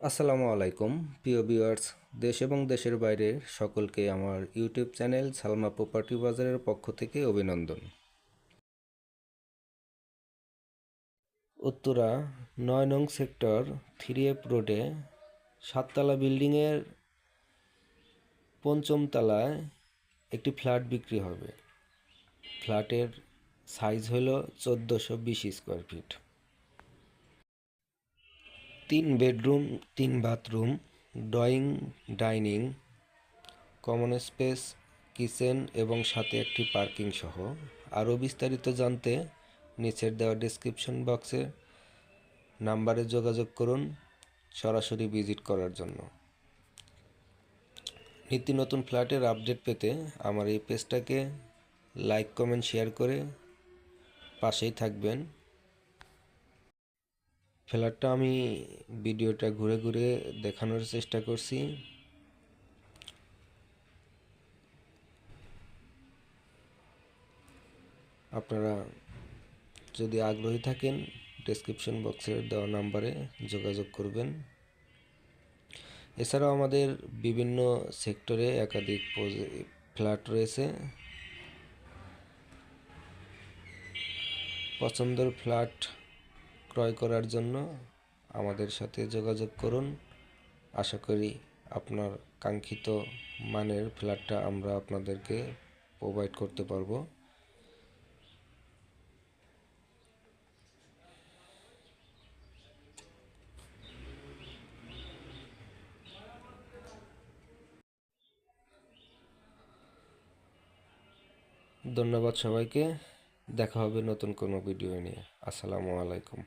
আসসালামু আলাইকুম, প্রিয় ভিউয়ার্স, দেশ এবং দেশের বাইরে সকলকে আমার ইউটিউব চ্যানেল সালমা প্রপার্টি বাজারের পক্ষ থেকে অভিনন্দন। উত্তরা নয় নং সেক্টর থ্রি এফ রোডে সাততলা বিল্ডিংয়ের পঞ্চম তলায় একটি ফ্ল্যাট বিক্রি হবে। ফ্ল্যাটের সাইজ হলো চোদ্দোশো বিশ স্কোয়ার ফিট। তিন বেডরুম, তিন bathroom, drawing, dining, common space, kitchen এবং সাথে একটি পার্কিং সহ। আরও বিস্তারিত জানতে নিচের দেওয়া ডেসক্রিপশন বক্সে নাম্বারে যোগাযোগ করুন সরাসরি ভিজিট করার জন্য। নিত্য নতুন ফ্ল্যাটের আপডেট পেতে আমার এই পেজটাকে লাইক কমেন্ট শেয়ার করে পাশেই থাকবেন। ফ্ল্যাটটা আমি ভিডিওটা ঘুরে ঘুরে দেখানোর চেষ্টা করছি। আপনারা যদি আগ্রহী থাকেন ডেসক্রিপশন বক্সের দেওয়া নাম্বারে যোগাযোগ করবেন। এছাড়াও আমাদের বিভিন্ন সেক্টরে একাধিক ফ্ল্যাট রয়েছে। পছন্দের ফ্ল্যাট ক্রয় করার জন্য আমাদের সাথে যোগাযোগ করুন। আশা করি আপনার কাঙ্ক্ষিত মানের ফ্ল্যাটটা আমরা আপনাদেরকে প্রোভাইড করতে পারব। ধন্যবাদ সবাইকে। দেখা হবে নতুন কোনো ভিডিও নিয়ে। আসসালামু আলাইকুম।